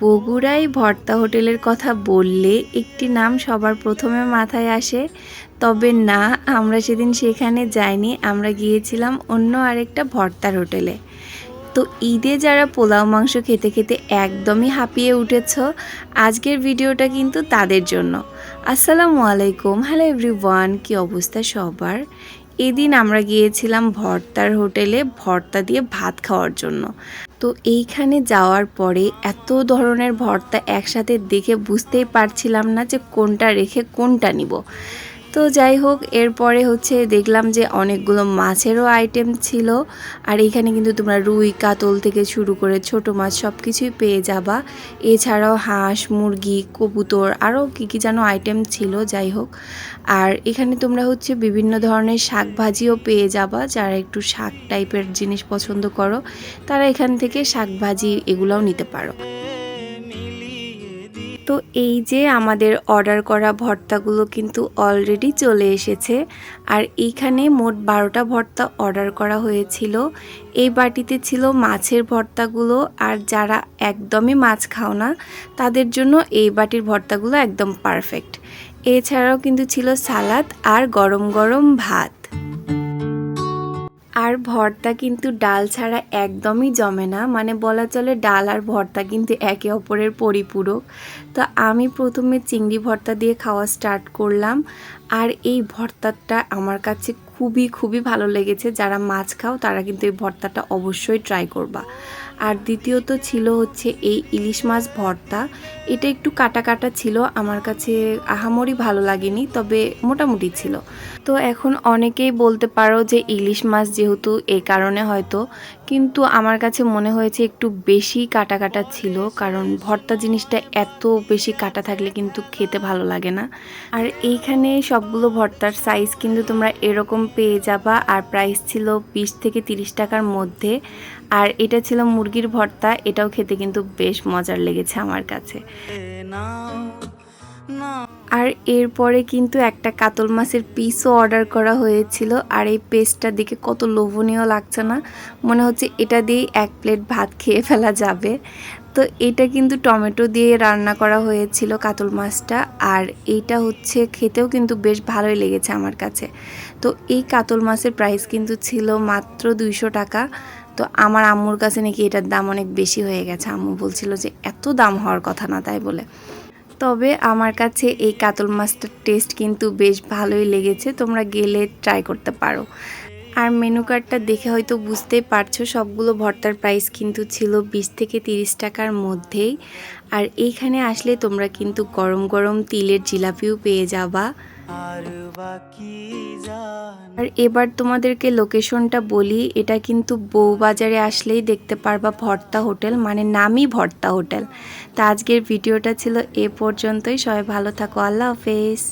বগুড়ায় ভর্তা হোটেলের কথা বললে একটি নাম সবার প্রথমে মাথায় আসে। তবে না, আমরা সেদিন সেখানে যাইনি, আমরা গিয়েছিলাম অন্য আরেকটা ভর্তার হোটেলে। তো ঈদে যারা পোলাও মাংস খেতে খেতে একদমই হাঁপিয়ে উঠেছ, আজকের ভিডিওটা কিন্তু তাদের জন্য। আসসালামু আলাইকুম। হ্যালো এভরিওয়ান, কি অবস্থা সবার? এদিন আমরা গিয়েছিলাম ভর্তার হোটেলে ভর্তা দিয়ে ভাত খাওয়ার জন্য। তো এইখানে যাওয়ার পরে এত ধরনের ভর্তা একসাথে দেখে বুঝতেই পারছিলাম না যে কোনটা রেখে কোনটা নিব। তো যাই হোক, এরপরে হচ্ছে দেখলাম যে অনেকগুলো মাছেরও আইটেম ছিল। আর এখানে কিন্তু তোমরা রুই, কাতল থেকে শুরু করে ছোট মাছ সব কিছুই পেয়ে যাবা। এছাড়াও হাঁস, মুরগি, কবুতর আরও কী কী যেন আইটেম ছিল, যাই হোক। আর এখানে তোমরা হচ্ছে বিভিন্ন ধরনের শাক ভাজিও পেয়ে যাবা। যারা একটু শাক টাইপের জিনিস পছন্দ করো, তারা এখান থেকে শাক ভাজি এগুলোও নিতে পারো। তো এই যে আমাদের অর্ডার করা ভর্তাগুলো কিন্তু অলরেডি চলে এসেছে। আর এইখানে মোট বারোটা ভর্তা অর্ডার করা হয়েছিল। এই বাটিতে ছিল মাছের ভর্তাগুলো। আর যারা একদমই মাছ খাও না, তাদের জন্য এই বাটির ভর্তাগুলো একদম পারফেক্ট এছাড়াও কিন্তু ছিল সালাদ আর গরম গরম ভাত। আর ভর্তা কিন্তু ডাল ছাড়া একদমই জমে না। মানে বলা চলে ডাল আর ভর্তা কিন্তু একে অপরের পরিপূরক। তো আমি প্রথমে চিংড়ি ভর্তা দিয়ে খাওয়া স্টার্ট করলাম। আর এই ভর্তাটা আমার কাছে খুবই খুবই ভালো লেগেছে। যারা মাছ খাও তারা কিন্তু এই ভর্তাটা অবশ্যই ট্রাই করবা। আর দ্বিতীয়ত ছিল হচ্ছে এই ইলিশ মাছ ভর্তা। এটা একটু কাটা কাটা ছিল, আমার কাছে আহামরি ভালো লাগেনি, তবে মোটামুটি ছিল। তো এখন অনেকেই বলতে পারো যে ইলিশ মাছ যেহেতু এই কারণে হয়তো, কিন্তু আমার কাছে মনে হয়েছে একটু বেশি কাটা কাটা ছিল, কারণ ভর্তা জিনিসটা এত বেশি কাটা থাকলে কিন্তু খেতে ভালো লাগে না। আর এইখানে সবগুলো ভর্তার সাইজ কিন্তু তোমরা এরকম পেয়ে যাবা, আর প্রাইস ছিল বিশ থেকে তিরিশ টাকার মধ্যে। আর এটা ছিল মুরগির ভর্তা, এটাও খেতে কিন্তু বেশ মজার লেগেছে আমার কাছে। আর এরপরে কিন্তু একটা কাতল মাছের পিসও অর্ডার করা হয়েছিল, আর এই পেস্টটা দেখে কত লোভনীয় লাগছে না? মনে হচ্ছে এটা দিয়েই এক প্লেট ভাত খেয়ে ফেলা যাবে। তো এটা কিন্তু টমেটো দিয়ে রান্না করা হয়েছিল কাতল মাছটা, আর এইটা হচ্ছে খেতেও কিন্তু বেশ ভালোই লেগেছে আমার কাছে। তো এই কাতল মাছের প্রাইস কিন্তু ছিল মাত্র দুইশো টাকা। তো আমার আম্মুর কাছে নাকি এটার দাম অনেক বেশি হয়ে গেছে। আম্মু বলছিল যে, এত দাম হওয়ার কথা না, তাই বলে। তবে আমার কাছে এই কাতল মাছটার টেস্ট কিন্তু বেশ ভালোই লেগেছে। তোমরা গেলে ট্রাই করতে পারো। আর মেনু কার্ডটা দেখে হয়তো বুঝতেই পারছ, সবগুলো ভর্তার প্রাইস কিন্তু ছিল বিশ থেকে তিরিশ টাকার মধ্যেই। আর এইখানে আসলে তোমরা কিন্তু গরম গরম তিলের জিলাপিও পেয়ে যাবা। আর এবার তোমাদেরকে লোকেশনটা বলি, এটা কিন্তু বউবাজারে আসলেই দেখতে পারবা ভর্তা হোটেল মানে নামই ভর্তা হোটেল। তা আজকের ভিডিওটা ছিল এ পর্যন্তই, সবাই ভালো থাকো, আল্লাহ হাফেজ।